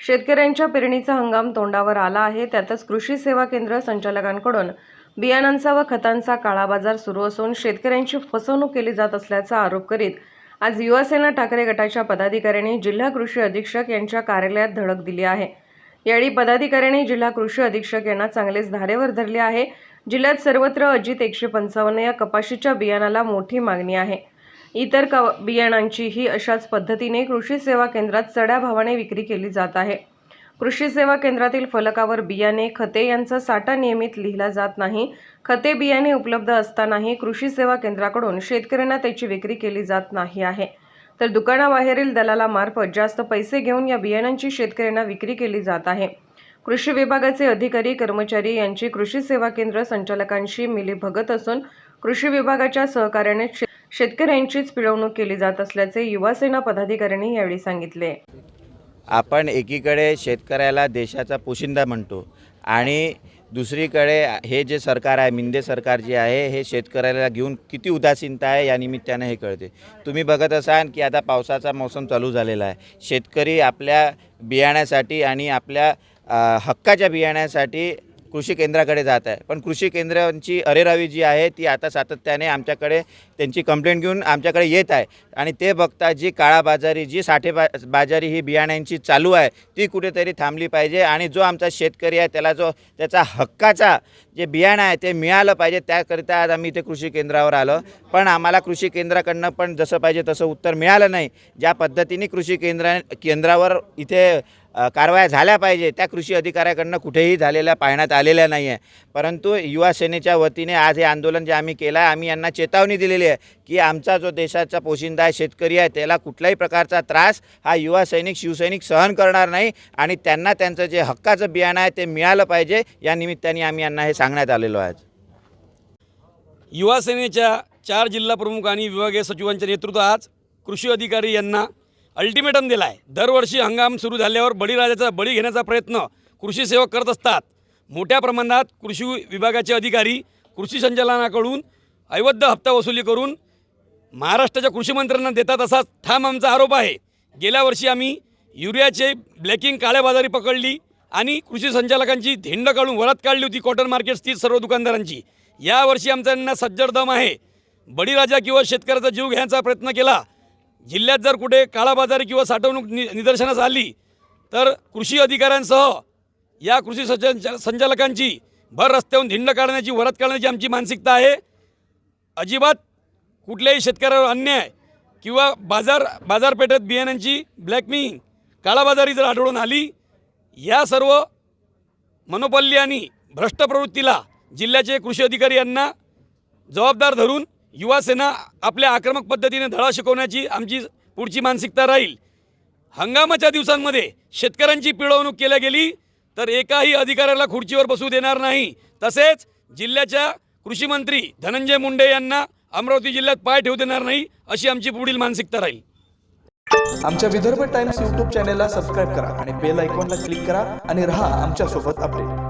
शेतकऱ्यांच्या पेरणीचा हंगाम तोंडावर आला आहे. त्यातच कृषी सेवा केंद्र संचालकांकडून बियाणांचा व खतांचा काळाबाजार सुरू असून शेतकऱ्यांची फसवणूक केली जात असल्याचा आरोप करीत आज युवासेना ठाकरे गटाच्या पदाधिकाऱ्यांनी जिल्हा कृषी अधीक्षक यांच्या कार्यालयात धडक दिली आहे. यावेळी पदाधिकाऱ्यांनी जिल्हा कृषी अधीक्षक यांना चांगलेच धारेवर धरले आहे. जिल्ह्यात सर्वत्र अजित एकशे पंचावन्न या कपाशीच्या बियाणाला मोठी मागणी आहे. इतर क बियाणांचीही अशाच पद्धतीने कृषी सेवा केंद्रात चढ्या भावाने विक्री केली जात आहे. कृषी सेवा केंद्रातील फलकावर बियाणे खते यांचा साठा नियमित लिहिला जात नाही. खते बियाणे उपलब्ध असतानाही कृषी सेवा केंद्राकडून शेतकऱ्यांना त्याची विक्री केली जात नाही आहे. तर दुकानाबाहेरील दलालामार्फत जास्त पैसे घेऊन या बियाणांची शेतकऱ्यांना विक्री केली जात आहे. कृषी विभागाचे अधिकारी कर्मचारी यांची कृषी सेवा केंद्र संचालकांशी मिलीभगत असून कृषी विभागाच्या सहकार्याने शे- शेतकऱ्यांचीच पिळवणूक केली जात असल्याचे युवासेना पदाधिकाऱ्यांनी यावेळी सांगितले. आपण एकीकडे शेतकऱ्याला देशाचा पोशिंदा म्हणतो आणि दुसरीकडे हे जे सरकार आहे मिंदे सरकार जे आहे हे शेतकऱ्याला घेऊन किती उदासीनता आहे या निमित्तानं हे कळते. तुम्ही बघत असाल की आता पावसाचा मौसम चालू झालेला आहे. शेतकरी आपल्या बियाण्यासाठी आणि आपल्या हक्काच्या बियाण्यासाठी कृषी केंद्राकडे जात आहे. पण कृषी केंद्रांची अरेरावी जी आहे ती आता सातत्याने आमच्याकडे त्यांची कंप्लेंट घेऊन आमच्याकडे येत आहे. आणि ते बघता जी काळाबाजारी जी साठे बा बाजारी ही बियाण्यांची चालू आहे ती कुठेतरी थांबली पाहिजे. आणि जो आमचा शेतकरी आहे त्याला जो त्याचा हक्काचा जे बियाणं आहे ते मिळालं पाहिजे. त्याकरिता आज आम्ही इथे कृषी केंद्रावर आलो. पण आम्हाला कृषी केंद्राकडनं पण जसं पाहिजे तसं उत्तर मिळालं नाही. ज्या पद्धतीने कृषी केंद्रा केंद्रावर इथे कारवाया झाल्या पाहिजे. त्या कृषी अधिकाऱ्याकडनं कुठेही झालेल्या पाहण्यात आलेल्या नाही आहे परंतु युवा सेनेच्या वतीने आज हे आंदोलन जे आम्ही केलं आहे आम्ही यांना चेतावणी दिलेली आहे की आमचा जो देशाचा पोशिंदा आहे शेतकरी आहे त्याला कुठल्याही प्रकारचा त्रास हा युवा सैनिक शिवसैनिक सहन करणार नाही आणि त्यांना त्यांचं जे हक्काचं बियाणं आहे ते मिळालं पाहिजे. या निमित्ताने आम्ही यांना हे सांगण्यात आलेलो आहे युवा सेनेच्या चार जिल्हाप्रमुख आणि विभागीय सचिवांच्या नेतृत्वात आज कृषी अधिकारी यांना अल्टिमेटम दिला आहे दरवर्षी हंगाम सुरू झाल्यावर बळीराजाचा बळी घेण्याचा प्रयत्न कृषी सेवक करत असतात. मोठ्या प्रमाणात कृषी विभागाचे अधिकारी कृषी संचालनाकडून अवैध हप्ता वसुली करून महाराष्ट्राच्या कृषीमंत्र्यांना देतात असा ठाम आमचा आरोप आहे. गेल्या वर्षी आम्ही युरियाचे ब्लॅकिंग काळ्याबाजारी पकडली आणि कृषी संचालकांची धिंड काढून वरात काढली होती कॉटन मार्केट स्थित सर्व दुकानदारांची. यावर्षी आमचा यांना सज्जड दम आहे. बळीराजा किंवा शेतकऱ्याचा जीव घेण्याचा प्रयत्न केला. जिल्ह्यात जर कुठे काळाबाजारी किंवा साठवणूक नि निदर्शनास आली तर कृषी अधिकाऱ्यांसह या कृषी संचा संचालकांची भर रस्त्याहून धिंड काढण्याची वरत काढण्याची आमची मानसिकता आहे. अजिबात कुठल्याही शेतकऱ्यावर अन्याय किंवा बाजार बाजारपेठेत बियाण्यांची ब्लॅकमिंग काळाबाजारी जर आढळून आली या सर्व मनोपल्ली आणि भ्रष्ट प्रवृत्तीला जिल्ह्याचे कृषी अधिकारी यांना जबाबदार धरून युवा सेना आपल्या आक्रमक पद्धतीने धडा शिकवण्याची आमची पुढची मानसिकता राहील. हंगामाच्या दिवसांमध्ये शेतकऱ्यांची पिळवणूक केल्या गेली तर एकाही अधिकाऱ्याला खुर्चीवर बसू देणार नाही. तसेच जिल्ह्याच्या कृषीमंत्री धनंजय मुंडे यांना अमरावती जिल्ह्यात पाय ठेवू देणार नाही अशी आमची पुढील मानसिकता राहील. आमच्या विदर्भ टाइम्स यूट्यूब चॅनेलला सबस्क्राईब करा आणि बेल आयकॉनला क्लिक करा आणि रहा आमच्यासोबत अपडेट.